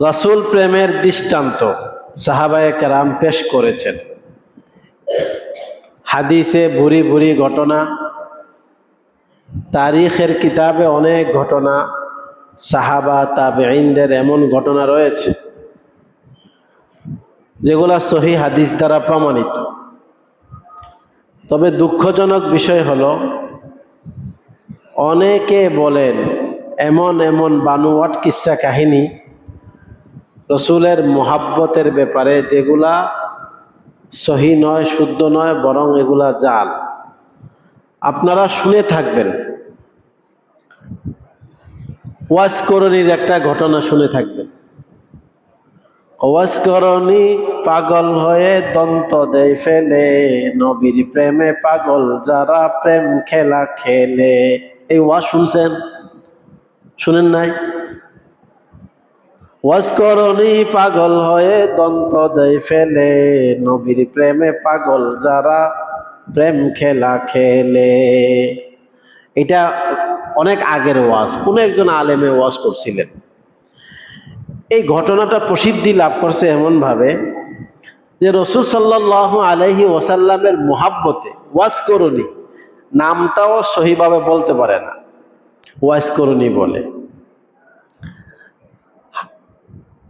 রাসূল প্রেমের দৃষ্টান্ত সাহাবায়ে কেরাম পেশ করেছেন। হাদিসে ভুরি ভুরি ঘটনা, তারিখের কিতাবে অনেক ঘটনা, সাহাবা, তাবেঈনদের এমন ঘটনা রয়েছে, যেগুলা সহি হাদিস দ্বারা প্রমাণিত। তবে দুঃখজনক বিষয় হল, অনেকে বলেন, এমন এমন বানুয়াট কিসা কাহিনী রসুলের মোহাব্বতের ব্যাপারে যেগুলা সহি নয়, শুদ্ধ নয়, বরং এগুলা জাল। আপনারা শুনে থাকবেন। ওয়াজ করণীর একটা ঘটনা শুনে থাকবেন। ওয়াজ করণী পাগল হয়ে দন্ত দেয় ফেলে, নবীর প্রেমে পাগল যারা প্রেম খেলা খেলে। এই ওয়াজ শুনছেন? শুনেন নাই? ওয়াজ করণী পাগল হয়ে, দন্ত দেয় ফেলে। নবীর প্রেমে পাগল যারা, প্রেম খেলা খেলে। এটা অনেক আগের ওয়াজ, কোনো একজন আলেমে ওয়াজ করছিলেন। এই ঘটনাটা প্রসিদ্ধি লাভ করছে এমনভাবে যে রসুল সাল্লাহ আলহি ওসাল্লামের মোহাব্বতে ওয়াজ করণী নামটাও সহিভাবে বলতে পারে না। ওয়াজ করণী বলে।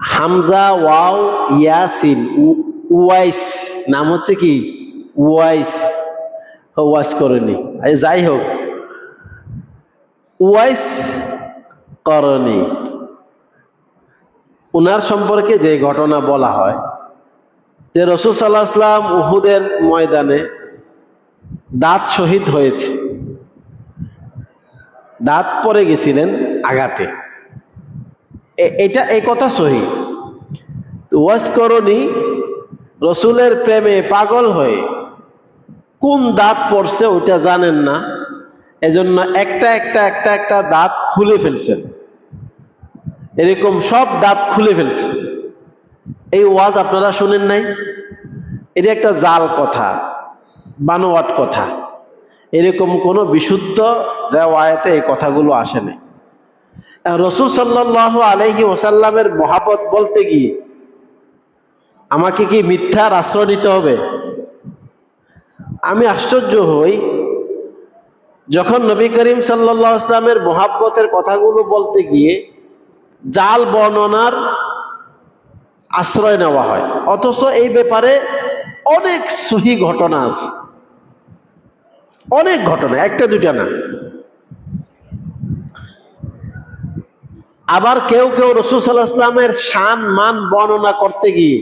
হামজা, ওয়াও, ইয়াসিন ওয়াইস নাম হচ্ছে কি? ওয়াইস ওয়াজ করণী যাই হোক। ওয়াইস করণী উনার সম্পর্কে যে ঘটনা বলা হয়, যে রসুল সাল্লাহ আসলাম উহুদের ময়দানে দাঁত শহীদ হয়েছে। দাঁত পরে গেছিলেন আঘাতে। এটা এই কথা সহি। ওয়াজ করণী রসুলের প্রেমে পাগল হয়ে কোন দাঁত পড়ছে ওইটা জানেন না, এজন্য একটা একটা একটা একটা দাঁত খুলে ফেলছেন। এরকম সব দাঁত খুলে ফেলছে। এই ওয়াজ আপনারা শুনেন নাই? এটা একটা জাল কথা, বানোয়াট কথা। এরকম কোনো বিশুদ্ধ রেওয়ায়তে এই কথাগুলো আসে নাই। রসুল সাল্লাহ আলহি ওসাল্লামের মহাবত বলতে গিয়ে আমাকে কি মিথ্যার আশ্রয় নিতে হবে? আমি আশ্চর্য হই যখন নবী করিম সাল্লাহ আসলামের মহাব্বতের কথাগুলো বলতে গিয়ে জাল বর্ণনার আশ্রয় নেওয়া হয়। অথচ এই ব্যাপারে অনেক সহি ঘটনা আছে। অনেক ঘটনা, একটা দুটা না। আবার কেউ কেউ রসুল সাল্লাহ ইসলামের মান বর্ণনা করতে গিয়ে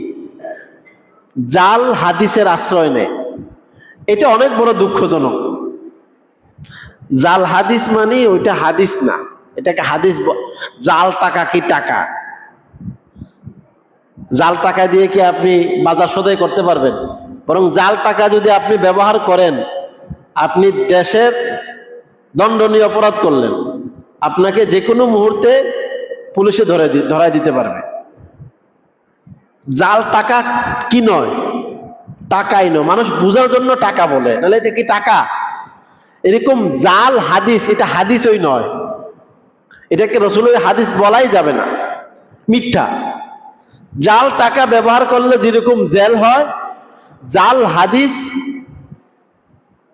জাল হাদিসের আশ্রয় নেয়। এটা অনেক বড় দুঃখজনক। জাল হাদিস মানে ওইটা হাদিস না, এটাকে হাদিস জাল টাকা কি টাকা? জাল টাকা দিয়ে কি আপনি বাজার সদাই করতে পারবেন? বরং জাল টাকা যদি আপনি ব্যবহার করেন, আপনি দেশের দণ্ডনীয় অপরাধ করলেন। আপনাকে যে কোনো মুহূর্তে পুলিশে ধরে ধরাই দিতে পারবে। জাল টাকা কি নয়? টাকাই নয়। মানুষ বোঝার জন্য টাকা বলে। নাহলে এটা কি টাকা? এরকম জাল, হাদিস, এটা হাদিসই নয়। এটাকে রসুলের হাদিস বলাই যাবে না। মিথ্যা। জাল টাকা ব্যবহার করলে যেরকম জেল হয়, জাল, হাদিস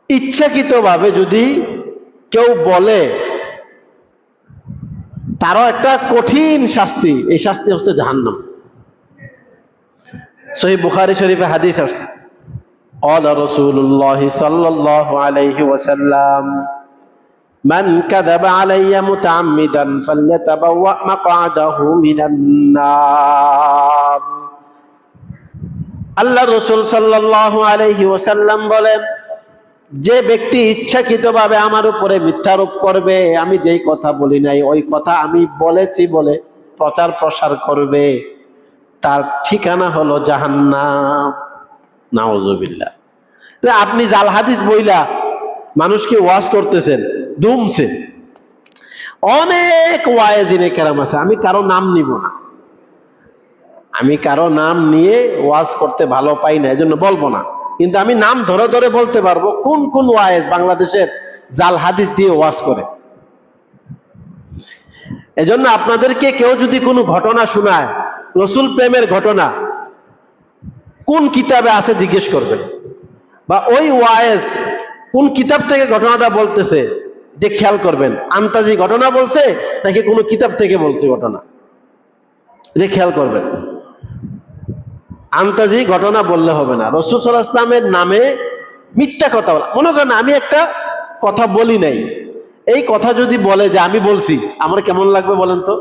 ইচ্ছাকৃতভাবে যদি কেউ বলে তারও একটা কঠিন শাস্তি এই শাস্তি হচ্ছে জাহান্নাম সহি বুখারি শরীফে হাদিস আসছে قال رسول الله صلى الله عليه وسلم من كذب علي متعمدا فليتبوأ مقعده من النار আল্লাহ রসুল সাল্লাহ আলহি ওসাল্লাম বলেন যে ব্যক্তি ইচ্ছাকৃতভাবে আমার উপরে মিথ্যারোপ করবে, আমি যেই কথা বলি নাই, ওই কথা আমি বলেছি বলে প্রচার প্রসার করবে, তার ঠিকানা হলো জাহান্নাম। আপনি জাল হাদিস বইলা মানুষকে ওয়াজ করতেছেন, দুমছে। অনেক ওয়াইজিনে কেরাম আছে, আমি কারও নাম নিব না। আমি কারও নাম নিয়ে ওয়াজ করতে ভালো পাই না, এজন্য বলব না। কিন্তু আমি নাম ধরে ধরে বলতে পারব কোন কোন ওয়াইজ বাংলাদেশের জাল হাদিস দিয়ে ওয়াজ করে। এজন্য আপনাদেরকে কেউ যদি কোনো ঘটনা শোনায়, রসুল প্রেমের ঘটনা, কোন কিতাবে আছে জিজ্ঞেস করবেন বা ওই ওয়াইস কোন কিতাব থেকে ঘটনাটা বলতেছে, যে খেয়াল করবেন। আন্তাজি ঘটনা বলছে নাকি কোনো কিতাব থেকে বলছে ঘটনা? এটা খেয়াল করবেন। আন্তাজি ঘটনা বললে হবে না। রসুল সাল্লাহ ইসলামের নামে মিথ্যা কথা বলা। মনে করেন আমি একটা কথা বলি নাই। এই কথা যদি বলে যে আমি বলছি, আমার কেমন লাগবে বলেন তো?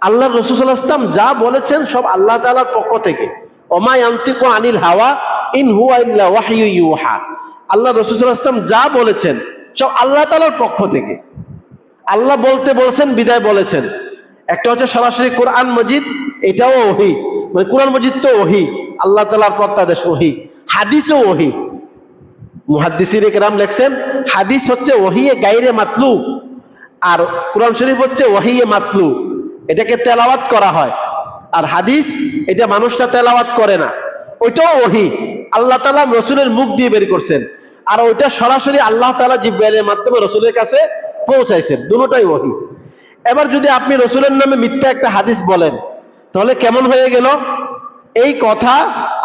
আল্লাহ রসুল সাল্লাহ ইসলাম যা বলেছেন সব আল্লাহ তালার পক্ষ থেকে। ওমাই আন্তিকো আনিল হাওয়া ইন হুয়া ইল্লা আল্লাহ রসুল সাল্লাহ যা বলেছেন সব আল্লাহ তালার পক্ষ থেকে। আল্লাহ বলতে বলছেন, বিদায় বলেছেন। একটা হচ্ছে সরাসরি কোরআন মজিদ, এটাও ওহি। মানে কোরআন মজিদ তো ওহি, আল্লাহ তালার প্রত্যাদেশ ওহি, হাদিসও ওহি। মুহাদ্দিসির একরাম লেখছেন, হাদিস হচ্ছে ওহিয়ে গাইরে মাতলু, আর কোরআন শরীফ হচ্ছে ওহিয়ে মাতলু, এটাকে তেলাওয়াত করা হয়। আর হাদিস, এটা মানুষটা তেলাওয়াত করে না, ওইটাও ওহি। আল্লাহ তালা রসুলের মুখ দিয়ে বের করছেন, আর ওইটা সরাসরি আল্লাহ তালা জিব্রাইলের মাধ্যমে রসুলের কাছে পৌঁছাইছেন, দুটোটাই ওহি। এবার যদি আপনি রসুলের নামে মিথ্যা একটা হাদিস বলেন তাহলে কেমন হয়ে গেল? এই কথা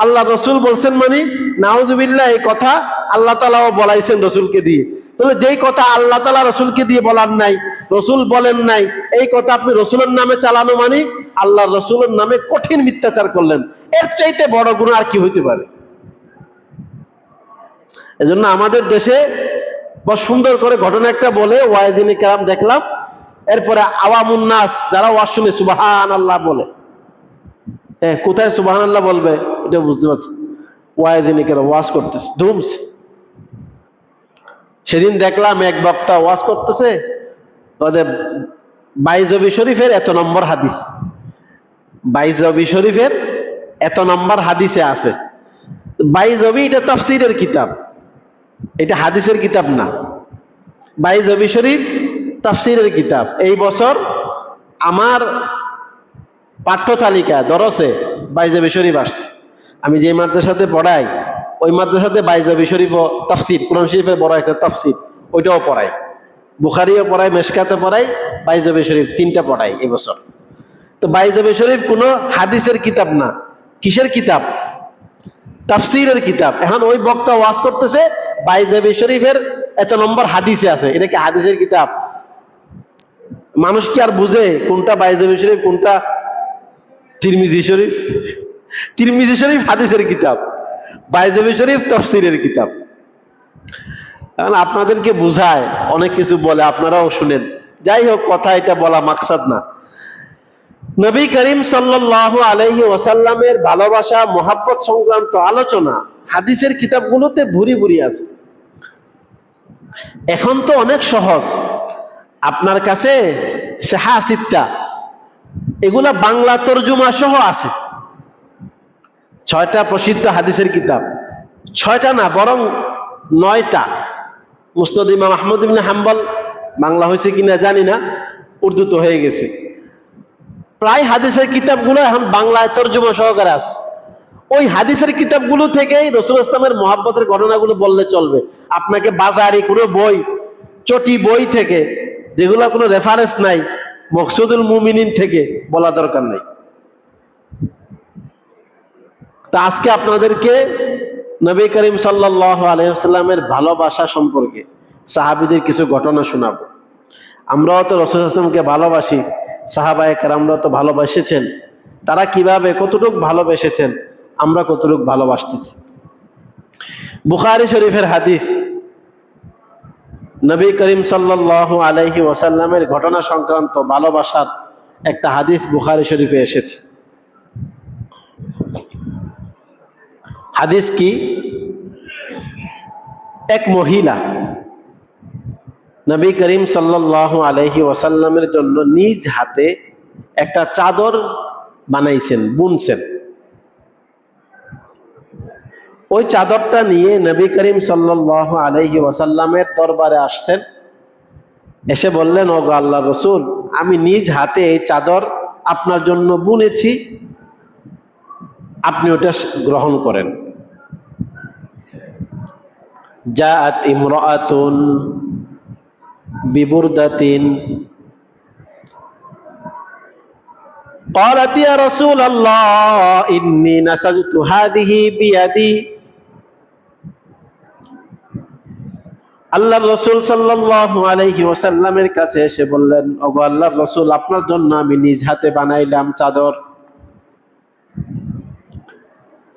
আল্লাহ রসুল বলছেন মানে নাউজুবিল্লাহ, এই কথা আল্লাহ তালাও বলাইছেন রসুলকে দিয়ে। তাহলে যেই কথা আল্লাহ তালা রসুলকে দিয়ে বলার নাই, রসুল বলেন নাই, এই কথা আপনি রসুলের নামে চালানো মানে আল্লাহ রসুলের নামে কঠিন মিথ্যাচার করলেন। এর চাইতে বড় গুণ আর কি হইতে পারে? এজন্য আমাদের দেশে বড় সুন্দর করে ঘটনা একটা বলে, ওয়াইজিনী কালাম দেখলাম, এরপরে আওয়ামুন্নাস যারা ওয়াজ শুনে সুবাহান আল্লাহ বলে। হ্যাঁ কোথায় সুবাহান আল্লাহ বলবে? এটা বুঝতে পারছি। ওয়াইজিনী কেন ওয়াজ করতেছে, ধুমছে। সেদিন দেখলাম এক বক্তা ওয়াশ করতেছে ওদের বাইজবি শরীফের এত নম্বর হাদিস। বাইজবি শরীফের এত নম্বর হাদিসে আছে। বাইজবি এটা তফসিরের কিতাব। এটা হাদিসের কিতাব না। বাইজবি শরীফ তাফসিরের কিতাব। এই বছর আমার পাঠ্য তালিকা, দরসে বাইজাবি শরীফ আসছে। আমি যে মাদ্রাসাতে পড়াই, ওই মাদ্রাসাতে বাইজাবি শরীফ তাফসির, কোরআন শরীফের বড় একটা তাফসির, ওইটাও পড়াই। বুখারিও পড়াই, মেশকাতে পড়াই, বাইজাবি শরীফ তিনটা পড়াই এবছর তো বাইজাবি শরীফ কোনো হাদিসের কিতাব না। কিসের কিতাব? তাফসিরের কিতাব। এখন ওই বক্তা ওয়াজ করতেছে, বাইজাবি শরীফের এত নম্বর হাদিসে আছে। এটা কি হাদিসের কিতাব? মানুষ কি আর বুঝে কোনটা বাইজাবি শরীফ, কোনটা তিরমিজি শরীফ তিরমিজি শরীফ হাদিসের কিতাব, বাইজাবি শরীফ তফসিরের কিতাব। কারণ আপনাদেরকে বুঝায়, অনেক কিছু বলে, আপনারাও শুনেন। যাই হোক, কথা এটা বলা মাকসাদ না। নবী করিম সাল্লাল্লাহু আলাইহি ওয়াসাল্লামের ভালোবাসা, মোহাব্বত সংক্রান্ত আলোচনা হাদিসের কিতাবগুলোতে ভুরি ভুরি আছে। এখন তো অনেক সহজ। আপনার কাছে সেহা সিত্তা এগুলা বাংলা তর্জমা সহ আছে। ছয়টা প্রসিদ্ধ হাদিসের কিতাব। ছয়টা না, বরং নয়টা। মুস্তদ ইমাম আহমদ ইবিন হাম্বল, বাংলা হয়েছে কিনা জানি না, উর্দু তো হয়ে গেছে। প্রায় হাদিসের কিতাবগুলো এখন বাংলায় তর্জমা সহকারে আছে। ওই হাদিসের কিতাবগুলো থেকেই রসুল ইসলামের মহাব্বতের ঘটনাগুলো বললে চলবে। আপনাকে বাজারে কোনো বই, চটি বই থেকে যেগুলো কোনো রেফারেন্স নাই মকসুদুল মুমিনিন থেকে বলা দরকার নাই। তা আজকে আপনাদেরকে নবী করিম সাল্লাহ আলহিহাস্লামের ভালোবাসা সম্পর্কে সাহাবিদের কিছু ঘটনা শোনাবো। আমরাও তো রসুল আসলামকে ভালোবাসি, সাহাবায় আমরা তো ভালোবাসেছেন। তারা কীভাবে কতটুক ভালোবেসেছেন, আমরা কতটুক ভালোবাসতেছি। বুখারি শরীফের হাদিস নবী করিম সাল্লাহ আলাইহি ওয়াসাল্লামের ঘটনা সংক্রান্ত ভালোবাসার একটা হাদিস বুখারি শরীফে এসেছে। হাদিস কি? এক মহিলা নবী করিম সাল্লাহ আলহি ওয়াসাল্লামের জন্য নিজ হাতে একটা চাদর বানাইছেন, বুনছেন। ওই চাদরটা নিয়ে নবী করিম সাল্লাহ আলহি ওয়াসাল্লামের দরবারে আসছেন এসে বললেন ও আল্লাহ রসুল আমি নিজ হাতে এই চাদর আপনার জন্য বুনেছি আপনি ওটা গ্রহণ করেন জাআত ইমরাআতুন বিবুরদাতিন قالت يا رسول الله إني نسجت هذه بيدي আল্লাহ রসুল সাল্লাল্লাহু আলাইহি ওয়াসাল্লামের কাছে এসে বললেন ওগো আল্লাহ রসুল আপনার জন্য আমি নিজ হাতে বানাইলাম চাদর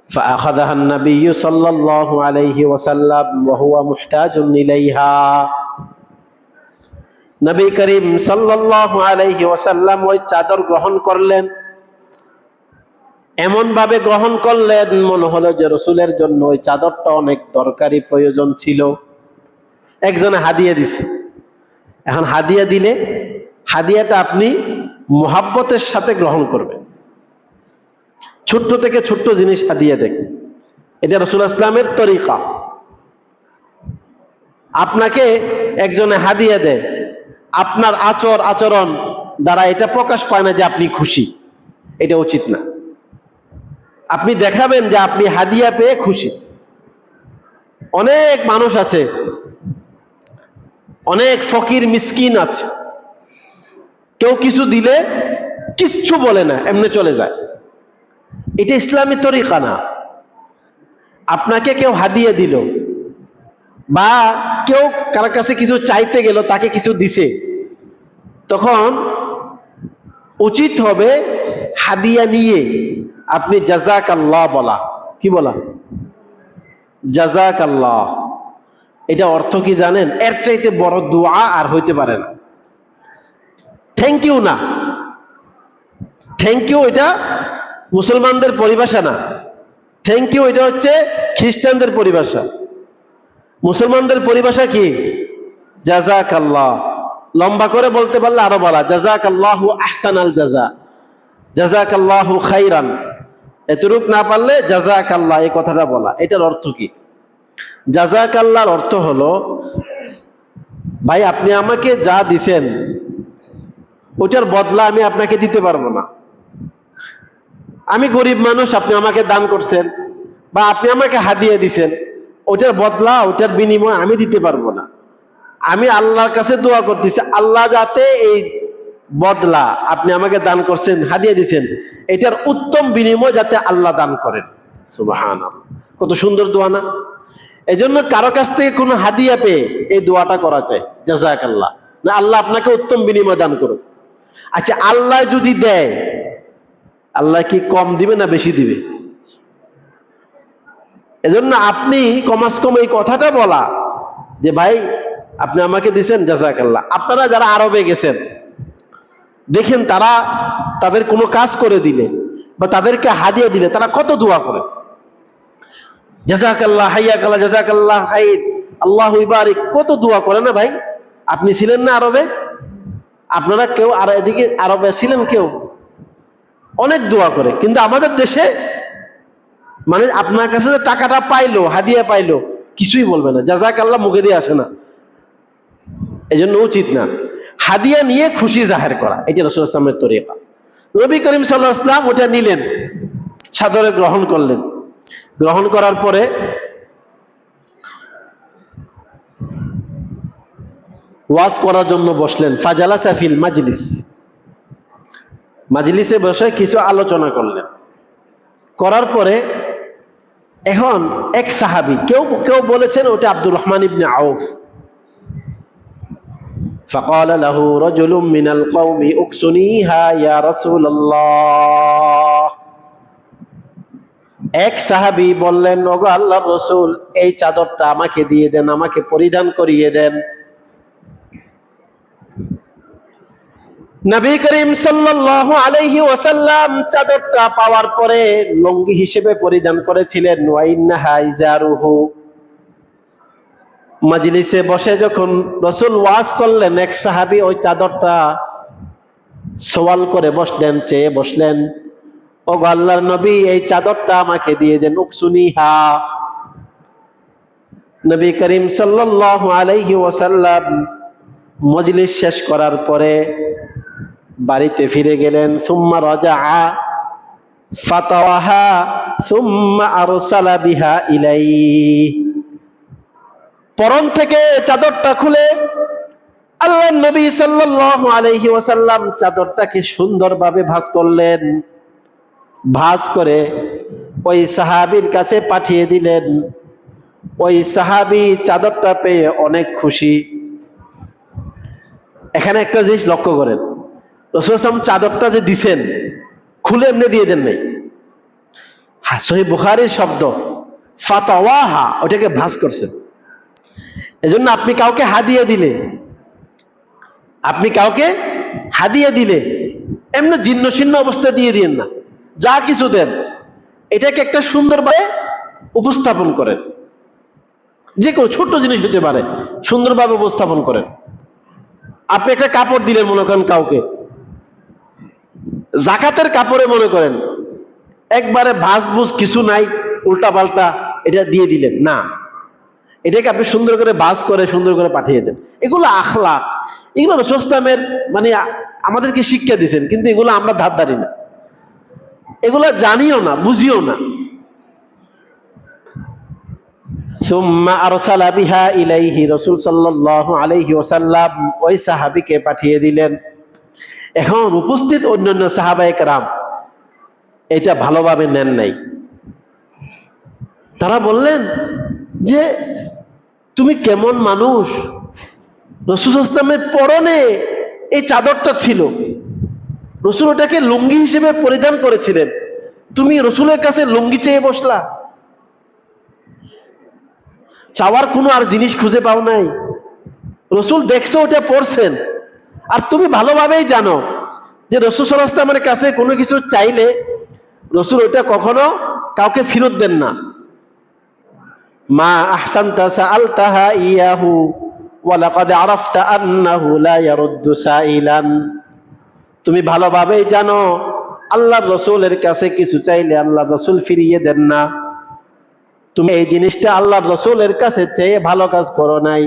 فأخذها النبي صلى الله عليه وسلم وهو محتاج إليها নবী করিম সাল্লাল্লাহু আলাইহি ওয়াসাল্লাম ওই চাদর গ্রহণ করলেন এমন ভাবে গ্রহণ করলেন মনে হলো যে রসুলের জন্য ওই চাদরটা অনেক দরকারি প্রয়োজন ছিল একজনে হাদিয়া দিছে। এখন হাদিয়া দিলে হাদিয়াটা আপনি মোহাব্বতের সাথে গ্রহণ করবেন। ছোট্ট থেকে ছোট্ট জিনিস হাদিয়া দেখ। এটা রসুল ইসলামের তরিকা। আপনাকে একজনে হাদিয়া দেয়। আপনার আচর, আচরণ দ্বারা এটা প্রকাশ পায় না যে আপনি খুশি। এটা উচিত না। আপনি দেখাবেন যে আপনি হাদিয়া পেয়ে খুশি। অনেক মানুষ আছে অনেক ফকির মিসকিন আছে। কেউ কিছু দিলে কিচ্ছু বলে না, এমনি চলে যায়। এটা ইসলামী তরিকা না। আপনাকে কেউ হাদিয়ে দিল বা কেউ কার কাছে কিছু চাইতে গেল, তাকে কিছু দিছে, তখন উচিত হবে হাদিয়া নিয়ে আপনি জাজাক আল্লাহ বলা। কি বলা? জাজাক আল্লাহ এটা অর্থ কি জানেন? এর চাইতে বড় দোয়া আর হইতে পারে না। থ্যাংক ইউ না। থ্যাংক ইউ এটা মুসলমানদের পরিভাষা না। থ্যাংক ইউ এটা হচ্ছে খ্রিস্টানদের পরিভাষা। মুসলমানদের পরিভাষা কি? জাজাক আল্লাহ লম্বা করে বলতে পারলে আরও বলা জাজাক আল্লাহ আহসান আল জাজা জাজাক আল্লাহ খাইরান। এতটুক না পারলে জাজাক আল্লাহ এই কথাটা বলা। এটার অর্থ কি? জাজাক আল্লাহর অর্থ হলো, ভাই, আপনি আমাকে যা দিছেন ওটার বদলা আমি আপনাকে দিতে পারব না। আমি গরিব মানুষ, আপনি আমাকে দান করছেন বা আপনি আমাকে হাদিয়ে দিছেন ওটার বদলা ওটার বিনিময় আমি দিতে পারব না। আমি আল্লাহর কাছে দোয়া করতেছি, আল্লাহ যাতে এই বদলা আপনি আমাকে দান করছেন, হাদিয়ে দিছেন, এটার উত্তম বিনিময় যাতে আল্লাহ দান করেন। সুবাহান কত সুন্দর দোয়া না? এই জন্য কারও কাছ থেকে কোনো হাদিয়া পেয়ে এই দোয়াটা করা চাই। জাজাক আল্লাহ না, আল্লাহ আপনাকে উত্তম বিনিময় দান করুক। আচ্ছা আল্লাহ যদি দেয়, আল্লাহ কি কম দিবে না বেশি দিবে? এজন্য আপনি কমাস কম এই কথাটা বলা যে, ভাই, আপনি আমাকে দিছেন জাজাকাল্লাহ আপনারা যারা আরবে গেছেন, দেখেন তারা তাদের কোনো কাজ করে দিলে বা তাদেরকে হাদিয়া দিলে তারা কত দোয়া করে? জাজাকাল্লাহ, হাইয়াকাল্লাহ, জাজাকাল্লাহ হাই আল্লাহ ইবারিক, কত দোয়া করে না ভাই? আপনি ছিলেন না আরবে? আপনারা কেউ আর এদিকে আরবে ছিলেন কেউ? অনেক দোয়া করে, কিন্তু আমাদের দেশে মানে আপনার কাছে যে টাকাটা পাইলো, হাদিয়া পাইলো, কিছুই বলবে না। জাজাক আল্লাহ মুখে দিয়ে আসে না। এই জন্য উচিত না। হাদিয়া নিয়ে খুশি জাহের করা। এটা রসুল ইসলামের তরিকা। নবী করিম সাল্লাহ ইসলাম ওটা নিলেন, সাদরে গ্রহণ করলেন। গ্রহণ করার পরে ওয়াজ করার জন্য বসলেন ফাজালা সাফিল মাজলিস মাজলিসে বসে কিছু আলোচনা করলেন করার পরে এখন এক সাহাবি কেউ কেউ বলেছেন ওটা আব্দুর রহমান ইবনে আউফ فقال له رجل من القوم اكسنيها يا رسول الله এক সাহাবি বললেন, ওগো আল্লাহর রসুল, এই চাদরটা আমাকে দিয়ে দেন, আমাকে পরিধান করিয়ে দেন। নবী করিম সাল্লাল্লাহু আলাইহি ওয়াসাল্লাম চাদরটা পাওয়ার পরে লঙ্গি হিসেবে পরিধান করেছিলেন। ওয়াইন্নাহা ইজারুহু। মাজলিসে বসে যখন রসুল ওয়াজ করলেন, এক সাহাবি ওই চাদরটা সওয়াল করে বসলেন, চেয়ে বসলেন। ও আল্লাহর নবী, এই চাদরটা আমাকে দিয়ে দেন, উকসুনিহা। নবী করিম সাল্লাল্লাহু আলাইহি ওয়াসাল্লাম মজলিস শেষ করার পরে বাড়িতে ফিরে গেলেন, সুম্মা রাজা ফাতাওয়াহা, সুম্মা আরসালা বিহা ইলাই পরন থেকে চাদরটা খুলে আল্লাহ নবী সাল্লাল্লাহু আলাইহি ওয়াসাল্লাম চাদরটাকে সুন্দরভাবে ভাঁজ করলেন। ভাঁজ করে ওই সাহাবীর কাছে পাঠিয়ে দিলেন। ওই সাহাবী চাদরটা পেয়ে অনেক খুশি। এখানে একটা জিনিস লক্ষ্য করেন। রসুল আসলাম চাদরটা যে দিছেন, খুলে এমনি দিয়ে দেন নাই। হ্যাঁ সহি বুখারির শব্দ। ফাতাওয়াহা, ওটাকে ভাঁজ করছেন। এজন্য আপনি কাউকে হাদিয়ে দিলে, আপনি কাউকে হাদিয়ে দিলে, এমনি জীর্ণ শীর্ণ অবস্থা দিয়ে দিয়েন না। যা কিছু দেন, এটাকে একটা সুন্দরভাবে উপস্থাপন করেন। যে কোনো ছোট্ট জিনিস হতে পারে, সুন্দরভাবে উপস্থাপন করেন। আপনি একটা কাপড় দিলেন, মনে করেন কাউকে। জাকাতের কাপড়ে মনে করেন, একবারে ভাস বুঝ কিছু নাই উল্টা পাল্টা এটা দিয়ে দিলেন। না, এটাকে আপনি সুন্দর করে বাস করে, সুন্দর করে পাঠিয়ে দেন। এগুলো আখলা এগুলো রসস্তামের মানে আমাদেরকে শিক্ষা দিয়েছেন, কিন্তু এগুলো আমরা ধার ধারি না। এগুলো জানিও না, বুঝিও না। ইলাইহি রাসূল সাল্লাল্লাহু আলাইহি ওয়াসাল্লাম ওই সাহাবীকে পাঠিয়ে দিলেন। এখন উপস্থিত অন্যান্য সাহাবায়ে কেরাম এটা ভালোভাবে নেন নাই। তারা বললেন যে, তুমি কেমন মানুষ? রসুল ইসলামের পরনে এই চাদরটা ছিল। রসুল ওটাকে লুঙ্গি হিসেবে পরিধান করেছিলেন। তুমি রসুলের কাছে লুঙ্গি চেয়ে বসলা। চাওয়ার কোনো আর জিনিস খুঁজে পাও নাই। রসুল দেখছ, ওটা পড়ছেন। আর তুমি ভালোভাবেই জানো যে রসুল সাল্লামের কাছে কোনো কিছু চাইলে রসুল ওটা কখনো কাউকে ফেরত দেন না। মা আহসানতা সাআলতাহা ইয়াহু ওয়ালাকাদ আরাফতা আন্নাহু লা ইয়ারুদ্দু সাইলান তুমি ভালোভাবেই জানো, আল্লাহর রসুলের কাছে কিছু চাইলে আল্লাহ রসুল ফিরিয়ে দেন না। তুমি এই জিনিসটা আল্লাহর রসুলের কাছে চেয়ে ভালো কাজ করো নাই।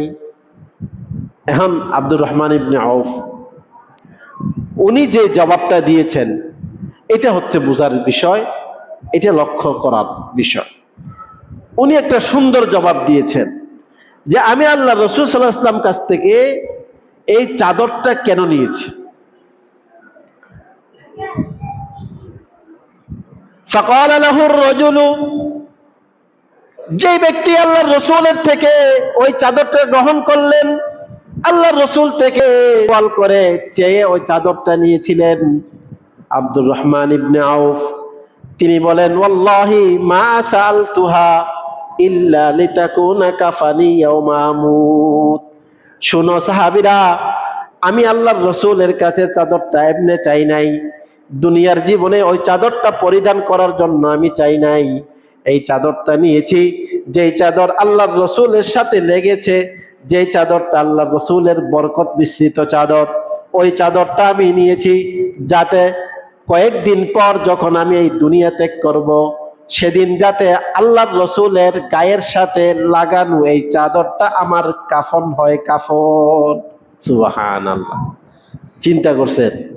এখন আব্দুর রহমান ইবনে আউফ, উনি যে জবাবটা দিয়েছেন, এটা হচ্ছে বোঝার বিষয়, এটা লক্ষ্য করার বিষয়। উনি একটা সুন্দর জবাব দিয়েছেন যে, আমি আল্লাহ রসুল সাল্লাহ ইসলাম কাছ থেকে এই চাদরটা কেন নিয়েছি? রজুলু যে ব্যক্তি আল্লাহ রসুলের থেকে ওই চাদরটা গ্রহণ করলেন আল্লাহ রসুল থেকে কল করে চেয়ে ওই চাদরটা নিয়েছিলেন আব্দুর রহমান ইবনে আউফ। তিনি বলেন ওল্লাহি মা তুহা আমি আল্লাহর রসুলের কাছে চাদরটা এমনি চাই নাই। দুনিয়ার জীবনে ওই চাদরটা পরিধান করার জন্য আমি চাই নাই। এই চাদরটা নিয়েছি, যেই চাদর আল্লাহর রসুলের সাথে লেগেছে, যেই চাদরটা আল্লাহর রসুলের বরকত মিশ্রিত চাদর, ওই চাদরটা আমি নিয়েছি যাতে কয়েকদিন পর যখন আমি এই দুনিয়া ত্যাগ করব, সেদিন যাতে আল্লাহর রসুলের গায়ের সাথে লাগানো এই চাদরটা আমার কাফন হয় কাফন। সুবাহান আল্লাহ চিন্তা করছেন?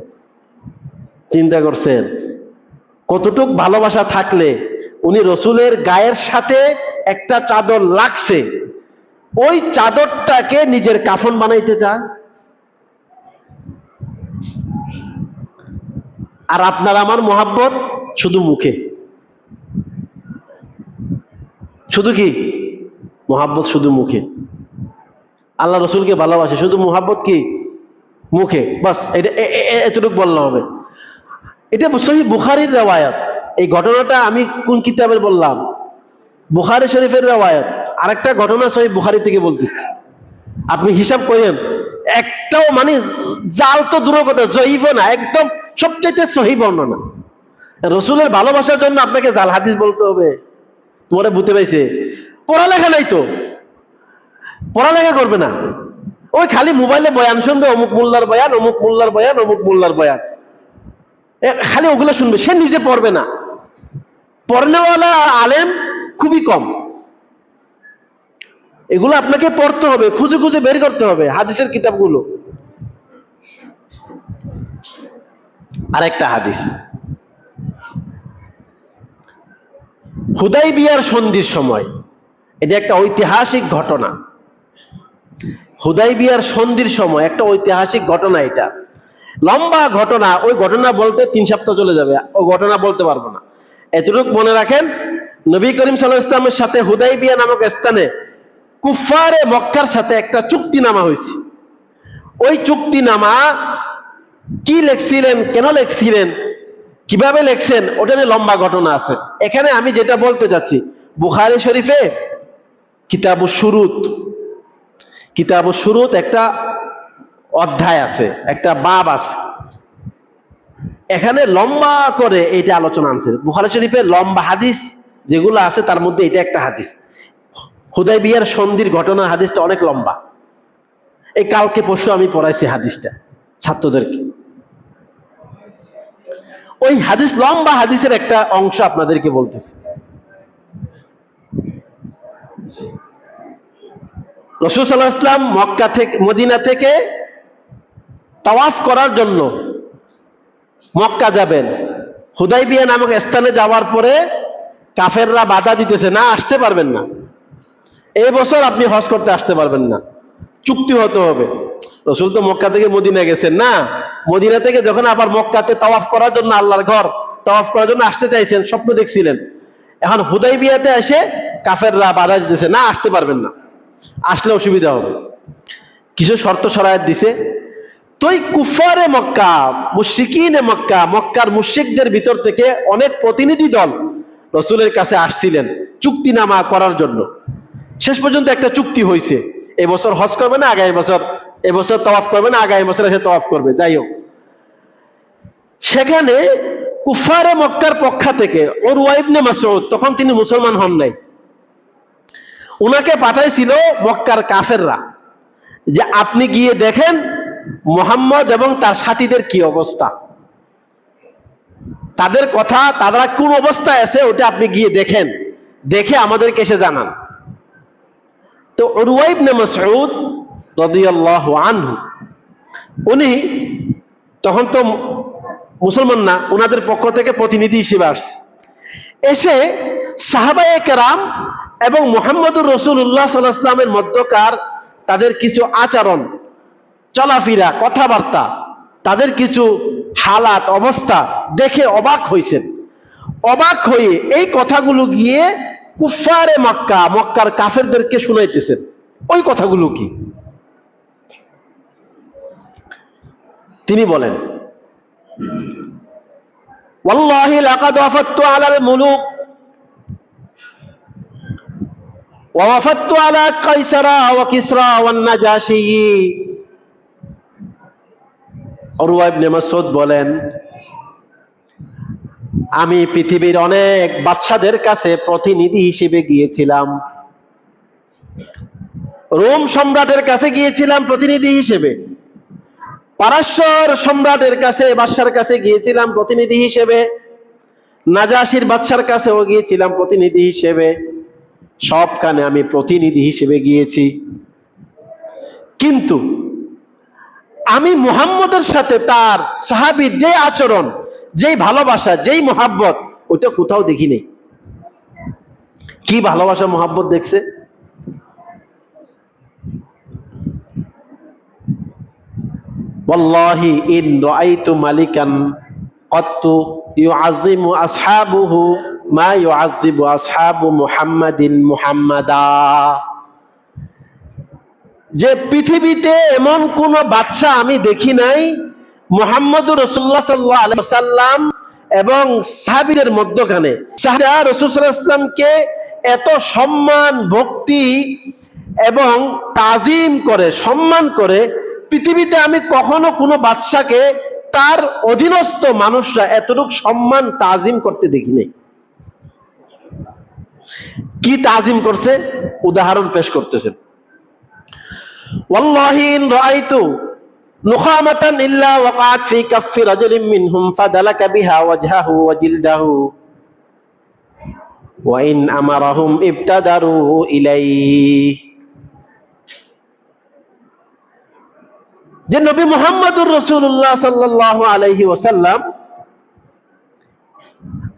চিন্তা করছেন। কতটুক ভালোবাসা থাকলে উনি রসুলের গায়ের সাথে একটা চাদর লাগছে ওই চাদরটাকে নিজের কাফন বানাইতে চায় আর আপনার আমার মোহাব্বত শুধু মুখে। শুধু কি? মোহাব্বত শুধু মুখে। আল্লাহ রসুলকে ভালোবাসে, শুধু মোহাব্বত কি? মুখে। বাস, এটা এতটুকু বললে হবে। এটা সহি বুখারির রেওয়ায়ত। এই ঘটনাটা আমি কোন কিতাবের বললাম? বুখারি শরীফের রেওয়ায়ত। আরেকটা ঘটনা সহি বুখারি থেকে বলতেছি। আপনি হিসাব করেন, একটাও মানে জাল তো দূর কথা, জয়ীফও না, একদম সবচাইতে সহি বর্ণনা। রসুলের ভালোবাসার জন্য আপনাকে জাল হাদিস বলতে হবে। তোমারে বুঝতে পাইছে? পড়ালেখা নাই তো। পড়ালেখা করবে না। ওই খালি মোবাইলে বয়ান শুনবে, অমুক মোল্লার বয়ান, অমুক মোল্লার বয়ান, অমুক মোল্লার বয়ান। খালি ওগুলো শুনবে। সে নিজে পড়বে না। পড়নেওয়ালা আলেম খুবই কম। এগুলো আপনাকে পড়তে হবে, খুঁজে খুঁজে বের করতে হবে, হাদিসের কিতাবগুলো। আরেকটা হাদিস। হুদাই বিয়ার সন্ধির সময়, এটা একটা ঐতিহাসিক ঘটনা। হুদাই বিয়ার সন্ধির সময় একটা ঐতিহাসিক ঘটনা এটা। লম্বা ঘটনা, ওই ঘটনা বলতে তিন সপ্তাহ চলে যাবে ওই ঘটনা বলতে পারব না। এতটুকু মনে রাখেন, নবী করিম সাল্লাহ ইসলামের সাথে হুদাই বিয়া নামক স্থানে কুফারে মক্কার সাথে একটা চুক্তি নামা হয়েছে। ওই চুক্তি নামা কি লেখছিলেন, কেন লেখছিলেন, কীভাবে লেখছেন, ওটা নিয়ে লম্বা ঘটনা আছে। এখানে আমি যেটা বলতে যাচ্ছি, বুখারি শরীফে কিতাবু শুরুত কিতাবু শুরুত একটা অধ্যায় আছে, একটা বাব আছে। এখানে লম্বা করে এটা আলোচনা আনছে। বুখারি শরীফে লম্বা হাদিস যেগুলো আছে, তার মধ্যে এটা একটা হাদিস। হুদাই বিয়ার সন্ধির ঘটনা হাদিসটা অনেক লম্বা। এই কালকে পরশু আমি পড়াইছি হাদিসটা, ছাত্রদেরকে। ওই হাদিস লম্বা হাদিসের একটা অংশ আপনাদেরকে বলতেছি। রসুল সাল্লাহ ইসলাম মক্কা থেকে, মদিনা থেকে তাওয়াফ করার জন্য মক্কা যাবেন। হুদাইবিয়া নামক স্থানে যাওয়ার পরে কাফেররা বাধা দিতেছে, না, আসতে পারবেন না। এই বছর আপনি হজ করতে আসতে পারবেন না। চুক্তি হতে হবে। রসুল তো মক্কা থেকে মদিনা গেছেন না। মদিনা থেকে যখন আবার মক্কাতে তাওয়াফ করার জন্য আল্লাহর ঘর, তাওয়াফ করার জন্য আসতে চাইছেন, স্বপ্ন দেখছিলেন। এখন হুদাই বিয়াতে এসে কাফেররা বাধা দিতেছে, না, আসতে পারবেন না। আসলে অসুবিধা হবে। কিছু শর্ত সরায়ত দিছে। তুই কুফারে মক্কা মুশিকিনে মক্কা, মক্কার মুশিকদের ভিতর থেকে অনেক প্রতিনিধি দল রসুলের কাছে আসছিলেন চুক্তিনামা করার জন্য। শেষ পর্যন্ত একটা চুক্তি হয়েছে এবছর হজ করবে না, আগামী বছর, এবছর তওয়াফ করবে না, আগামী বছর এসে তওয়াফ করবে, যাই হোক। সেখানে কুফারে মক্কার পক্ষ থেকে ওর ওয়াইবনে মাসউদ, তখন তিনি মুসলমান হন নাই। উনাকে পাঠাইছিল মক্কার কাফেররা যে, আপনি গিয়ে দেখেন মোহাম্মদ এবং তার সাথীদের কি অবস্থা? তাদের কথা, তারা কোন অবস্থায় আছে ওটা আপনি গিয়ে দেখেন। দেখে আমাদেরকে এসে জানান। তো উরওয়াইব নে মাসউদ আনহু, উনি তখন তো মুসলমান না ওনাদের পক্ষ থেকে প্রতিনিধি হিসেবে আসছে। এসে সাহাবায়ে কেরাম এবং মোহাম্মদুর রসুল্লাহ সাল্লাহামের মধ্যকার তাদের কিছু আচরণ চলাফেরা কথাবার্তা তাদের কিছু হালাত অবস্থা দেখে অবাক হয়েছেন অবাক হয়ে এই কথাগুলো গিয়ে কুফারে মক্কা মক্কার কাফেরদেরকে শুনাইতেছেন ওই কথাগুলো কি তিনি বলেন والله لقد وفدت على الملوك ووفدت على قيصر وكسرى والنجاشي অরুয়া ইবনে মাসউদ বলেন, আমি পৃথিবীর অনেক বাচ্চাদের কাছে প্রতিনিধি হিসেবে গিয়েছিলাম। রোম সম্রাটের কাছে গিয়েছিলাম প্রতিনিধি হিসেবে। পারাশ্বর সম্রাটের কাছে, বাদশার কাছে গিয়েছিলাম প্রতিনিধি হিসেবে। নাজাসির বাদশার কাছেও গিয়েছিলাম প্রতিনিধি হিসেবে। সবখানে আমি প্রতিনিধি হিসেবে গিয়েছি। কিন্তু আমি মুহাম্মদের সাথে তার সাহাবির যে আচরণ যেই ভালোবাসা যেই মোহাব্বত ওইটা কোথাও দেখি নেই কি ভালোবাসা মোহাব্বত দেখছে والله إن رأيت ملكا قط يعظم أصحابه ما يعظم أصحاب محمد محمدا যে পৃথিবীতে এমন কোন বাদশাহ আমি দেখি নাই মোহাম্মদ রসুল্লাহ সাল্লাহ সাল্লাম এবং সাহাবিদের মধ্যখানে। সাহারা রসুলামকে এত সম্মান, ভক্তি এবং তাজিম করে, সম্মান করে পৃথিবীতে আমি কখনো কোনো বাদশাকে তার অধীনস্থ মানুষরা এতটুকু সম্মান, তাজিম করতে দেখি নাই। কি তাজিম করছে? উদাহরণ পেশ করতেছেন। والله إن رأيت نخامة إلا وقعت في كف رجل منهم فدلك بها وجهه وجلده وإن أمرهم ابتدروا إليه যে নবী মোহাম্মদুর রসুল্লাহ সাল্লাহ আলহি ওসাল্লাম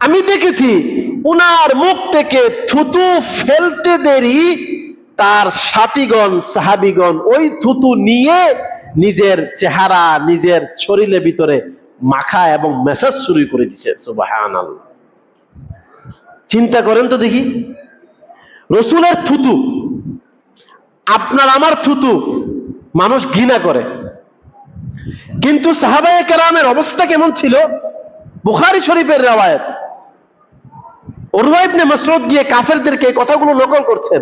আমি দেখেছি উনার মুখ থেকে থুতু ফেলতে দেরি তার সাথীগণ, সাহাবিগণ ওই থুতু নিয়ে নিজের চেহারা, নিজের শরীরের ভিতরে মাখা এবং মেসেজ শুরু করে দিছে সুবাহান চিন্তা করেন তো দেখি, রসুলের থুতু, আপনার আমার থুতু, মানুষ ঘৃণা করে। কিন্তু সাহাবায়ে কেরামের অবস্থা কেমন ছিল? বুখারি শরীফের রেওয়ায়ত। উরওয়াইবনে মাসরুদ গিয়ে কাফেরদেরকে কথাগুলো নকল করছেন।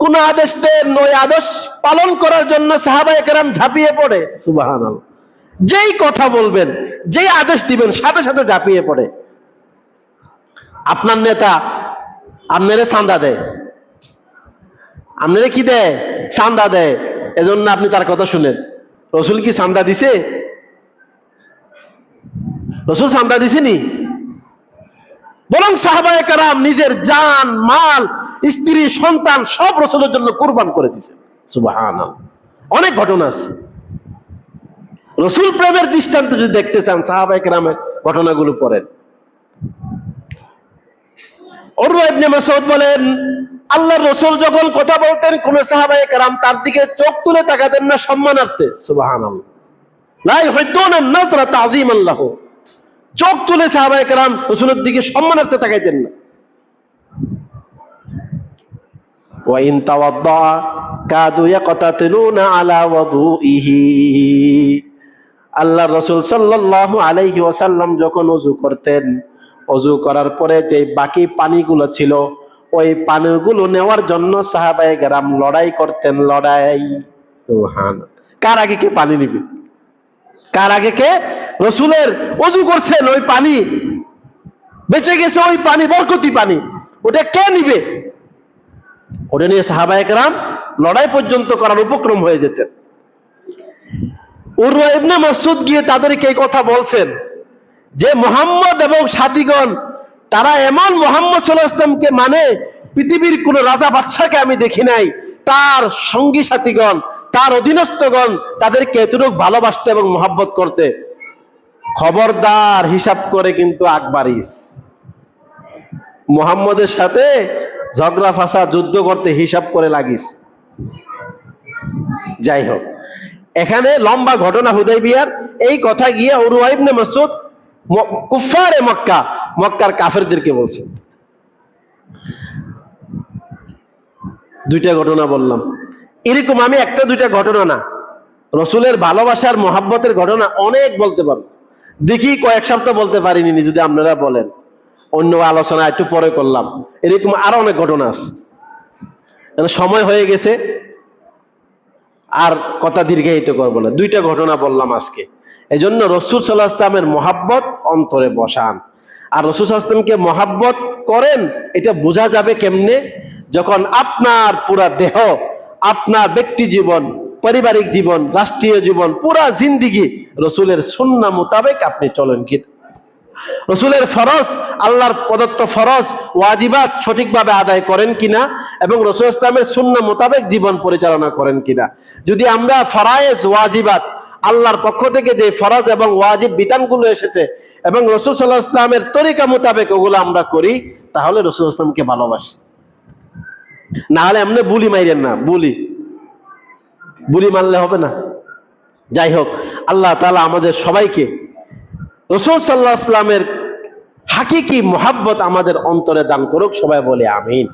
কোন আদেশ দেন ওই আদেশ পালন করার জন্য সাহাবাই কেরাম ঝাঁপিয়ে পড়ে। সুবাহান যেই কথা বলবেন, যেই আদেশ দিবেন, সাথে সাথে ঝাঁপিয়ে পড়ে। আপনার নেতা আপনারে চান্দা দেয়। আপনারে কি দেয়? চান্দা দেয়। এজন্য আপনি তার কথা শুনেন। রসুল কি চান্দা দিছে? রসুল চান্দা দিছেনি? বরং সাহাবায়ে কারাম নিজের জান, মাল স্ত্রী, সন্তান সব রসুলের জন্য কোরবান করে সুবাহান অনেক ঘটনা আছে। রসুল প্রেমের দৃষ্টান্ত যদি দেখতে চান, সাহাবায়ে কেরামের ঘটনাগুলো পড়েন। বলেন, আল্লাহর রসুল যখন কথা বলতেন কোন সাহাবায়ে কেরাম, তার দিকে চোখ তুলে তাকাতেন না সম্মানার্থে। সুবহানাল্লাহ। লা ইহুদ্দুনা নাজরা তাযীমান লাহু। চোখ তুলে সাহাবায়ে কেরাম রসুলের দিকে সম্মানার্থে তাকাইতেন না। ওয়াইন তাওয়াদ্দা কাদু ইয়াকতাতিলুনা আলা ওয়াদুইহি। আল্লাহ রসুল সাল্লাল্লাহু আলাইহি ওয়াসাল্লাম যখন ওযু করতেন ওযু করার পরে যে বাকি পানিগুলো ছিল ওই পানিগুলো নেওয়ার জন্য সাহাবায়ে কেরাম লড়াই করতেন লড়াই। কার আগে কে পানি নিবে? কার আগে কে? রসুলের। অজু করছেন ওই পানি। বেঁচে গেছে ওই পানি বরকতি পানি। ওটা কে নিবে? ওটা নিয়ে সাহাবায়ে কেরাম লড়াই পর্যন্ত করার উপক্রম হয়ে যেতেন। উরওয়া ইবনে মাসউদ গিয়ে তাদেরকে এই কথা বলছেন যে মোহাম্মদ এবং সাথীগণ, তারা এমন মোহাম্মদ সাল্লাহ মানে পৃথিবীর কোন রাজা বাদশাকে আমি দেখি নাই। তার সঙ্গী সাথীগণ, তার অধীনস্থগণ তাদেরকে এতটুকু ভালোবাসতে এবং মহাব্বত করতে। খবরদার হিসাব করে কিন্তু আকবারিস। মোহাম্মদের সাথে ঝগড়া, ফাসা, যুদ্ধ করতে হিসাব করে লাগিস। যাই হোক, এখানে লম্বা ঘটনা হুদাই বিয়ার এই কথা গিয়ে উরুয়াইবনে মাসুদ কুফারে মক্কা, মক্কার কাফেরদেরকে বলছেন দুইটা ঘটনা বললাম। এরকম আমি একটা দুইটা ঘটনা না, রসুলের ভালোবাসার, মহাব্বতের ঘটনা অনেক বলতে পারব। দেখি কয়েক সপ্তাহ বলতে পারিনি যদি আপনারা বলেন। অন্য আলোচনা একটু পরে করলাম। এরকম আরও অনেক ঘটনা আছে। সময় হয়ে গেছে। আর কথা দীর্ঘায়িত করব না। দুইটা ঘটনা বললাম আজকে। এই জন্য রসুল সাল্লাহ ইসলামের মহাব্বত অন্তরে বসান। আর রসুল সাল্লাহ ইসলামকে মহাব্বত করেন, এটা বোঝা যাবে কেমনে? যখন আপনার পুরা দেহ, আপনার ব্যক্তি জীবন, পারিবারিক জীবন, রাষ্ট্রীয় জীবন, পুরা জিন্দিগি রসুলের সুন্না মোতাবেক আপনি চলেন। কি রসুলের ফরজ, আল্লাহর প্রদত্ত ফরজ, ওয়াজিবাত সঠিকভাবে আদায় করেন কিনা এবং রসুল ইসলামের শূন্য মোতাবেক জীবন পরিচালনা করেন কিনা। যদি আমরা ফরায়েজ, ওয়াজিবাত, আল্লাহর পক্ষ থেকে যে ফরজ এবং ওয়াজিব বিধানগুলো এসেছে এবং রসুল সাল্লাহ ইসলামের তরিকা মোতাবেক ওগুলো আমরা করি, তাহলে রসুল ইসলামকে ভালোবাসি। না হলে এমনি বুলি মাইরেন না, বুলি। বুলি মারলে হবে না। যাই হোক, আল্লাহ তালা আমাদের সবাইকে রসুল সাল্লাহ হাঁখি কি মোহাব্বত আমাদের অন্তরে দান করুক সবাই বলে আমিন।